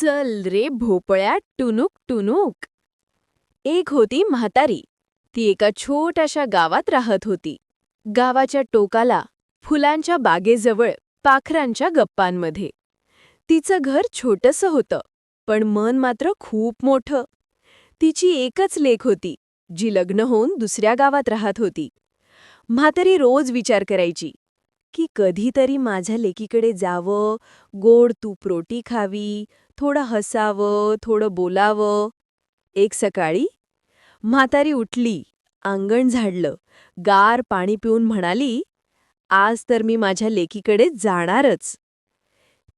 चल रे भोपळ्या टुनुक टुनुक एक होती म्हातारी. ती एका छोट्याशा गावात राहत होती. गावाच्या टोकाला फुलांच्या बागेजवळ पाखरांच्या गप्पांमध्ये. तिचं घर छोटंसं होतं पण मन मात्र खूप मोठं. तिची एकच लेख होती जी लग्न होऊन दुसऱ्या गावात राहत होती. म्हातारी रोज विचार करायची की कधीतरी माझ्या लेकीकडे जावं गोड तूप रोटी खावी थोडं हसावं थोडं बोलावं. एक सकाळी म्हातारी उठली अंगण झाडलं गार पाणी पिऊन म्हणाली आज तर मी माझ्या लेकीकडे जाणारच.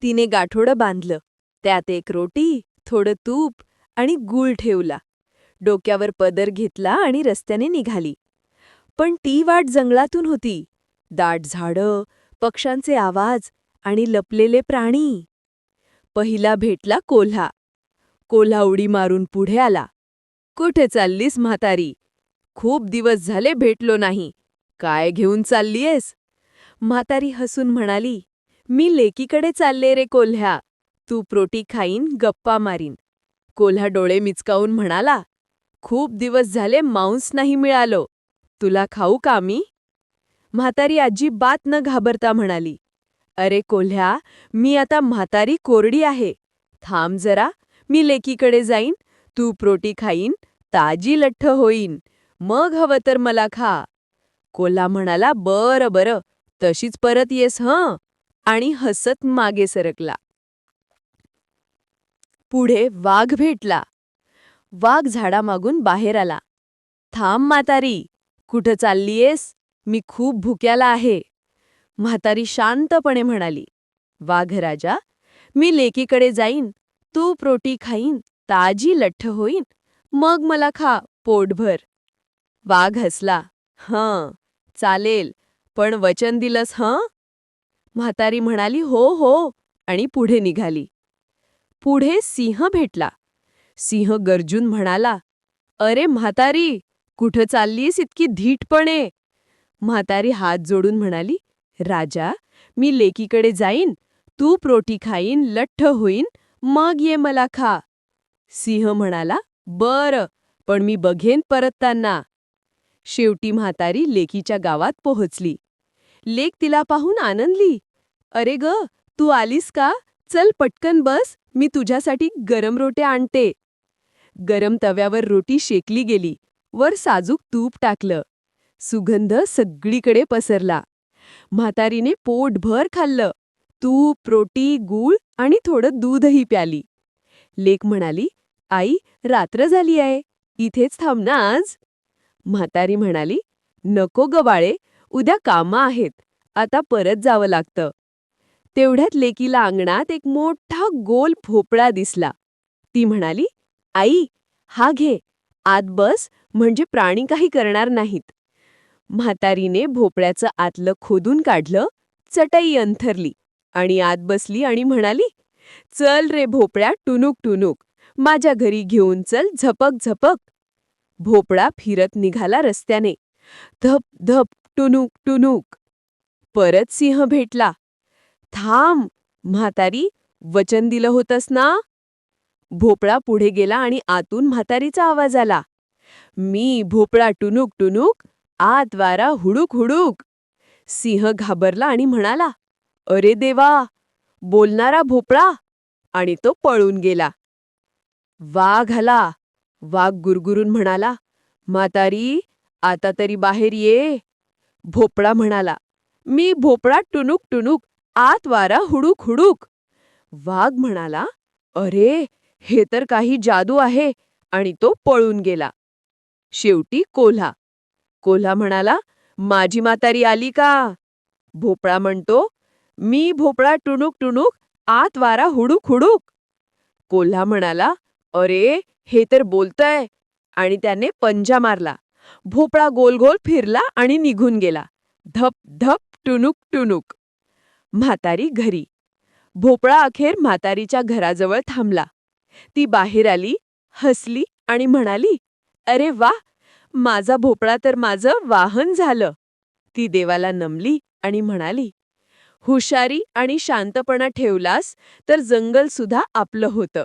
तिने गाठोडं बांधलं त्यात एक रोटी थोडं तूप आणि गूळ ठेवला. डोक्यावर पदर घेतला आणि रस्त्याने निघाली. पण ती वाट जंगलातून होती. दाट झाडं पक्ष्यांचे आवाज आणि लपलेले प्राणी. पहिला भेटला कोल्हा. कोल्हा उडी मारून पुढे आला. कुठे चाललीस म्हातारी? खूप दिवस झाले भेटलो नाही. काय घेऊन चाललीयस? म्हातारी हसून म्हणाली मी लेकीकडे चालले रे कोल्ह्या तू प्रोटी खाईन गप्पा मारीन. कोल्हा डोळे मिचकावून म्हणाला खूप दिवस झाले मांस नाही मिळालो. तुला खाऊ का मी? म्हातारी आजी बात न घाबरता म्हणाली अरे कोल्ह्या मी आता म्हातारी कोरडी आहे. थांब जरा मी लेकीकडे जाईन. तू प्रोटी खाईन ताजी लठ्ठ होईन. मग हवं तर मला खा. कोल्हा म्हणाला बरं बरं. तशीच परत येस हं. आणि हसत मागे सरकला. पुढे वाघ भेटला. वाघ झाडामागून बाहेर आला. थांब म्हातारी. कुठं चाललीयेस? मी खूप भुक्याला आहे. म्हातारी शांतपणे म्हणाली वाघ राजा मी लेकीकडे जाईन तू प्रोटी खाईन ताजी लठ्ठ होईन मग मला खा पोटभर. वाघ हसला हं चालेल पण वचन दिलंस हं? म्हातारी म्हणाली हो हो आणि पुढे निघाली. पुढे सिंह भेटला. सिंह गरजून म्हणाला अरे म्हातारी कुठं चाललीस इतकी धीटपणे? म्हातारी हात जोडून म्हणाली राजा मी लेकीकडे जाईन तू प्रोटी खाईन लठ्ठ होईन मग ये मला खा. सिंह म्हणाला बरं पण मी बघेन परतताना. शेवटी म्हातारी लेकीच्या गावात पोहोचली. लेक तिला पाहून आनंदली. अरे ग तू आलीस का? चल पटकन बस मी तुझ्यासाठी गरम रोट्या आणते. गरम तव्यावर रोटी शेकली गेली. वर साजूक तूप टाकलं. सुगंध सगळीकडे पसरला. म्हातारीने पोटभर खाल्लं. तूप प्रोटी गूळ आणि थोडं दूधही प्याली. लेक म्हणाली आई रात्र झाली आहे. इथेच थांब ना आज. म्हातारी म्हणाली नको गबाळे उद्या कामं आहेत. आता परत जावं लागतं. तेवढ्यात लेकीला अंगणात एक मोठा गोल भोपळा दिसला. ती म्हणाली आई हा घे. आत बस म्हणजे प्राणी काही करणार नाहीत. म्हातारीने भोपळ्याचं आतलं खोदून काढलं चटई अंथरली आणि आत बसली आणि म्हणाली चल रे भोपळ्या टुनुक टुनुक माझ्या घरी घेऊन चल झपक झपक. भोपळा फिरत निघाला रस्त्याने. धप धप टुनुक टुनुक परत सिंह भेटला. थांब म्हातारी वचन दिलं होतंस ना? भोपळा पुढे गेला आणि आतून म्हातारीचा आवाज आला. मी भोपळा टुनुक टुनुक आत वारा हुडूक हुडूक सिंह घाबरला आणि म्हणाला अरे देवा बोलणारा भोपळा. आणि तो पळून गेला. वाघ आला. वाघ गुरगुरून म्हणाला म्हातारी आता तरी बाहेर ये. भोपळा म्हणाला मी भोपळा टुनुक टुनुक आत वारा हुडूक हुडूक वाघ म्हणाला अरे हे तर काही जादू आहे. आणि तो पळून गेला. शेवटी कोल्हा कोल्हा म्हणाला माझी म्हातारी आली का? भोपळा म्हणतो मी भोपळा टुणूक टुणूक आत वारा हुडूक हुडूक. कोल्हा म्हणाला अरे हे तर बोलतय. आणि त्याने पंजा मारला. भोपळा गोलगोल फिरला आणि निघून गेला. धप धप टुनुक टुनुक म्हातारी घरी. भोपळा अखेर म्हातारीच्या घराजवळ थांबला. ती बाहेर आली हसली आणि म्हणाली अरे वा माझा भोपळा तर माझं वाहन झालं. ती देवाला नमली आणि म्हणाली हुशारी आणि शांतपणा ठेवलास तर जंगल सुद्धा आपलं होतं.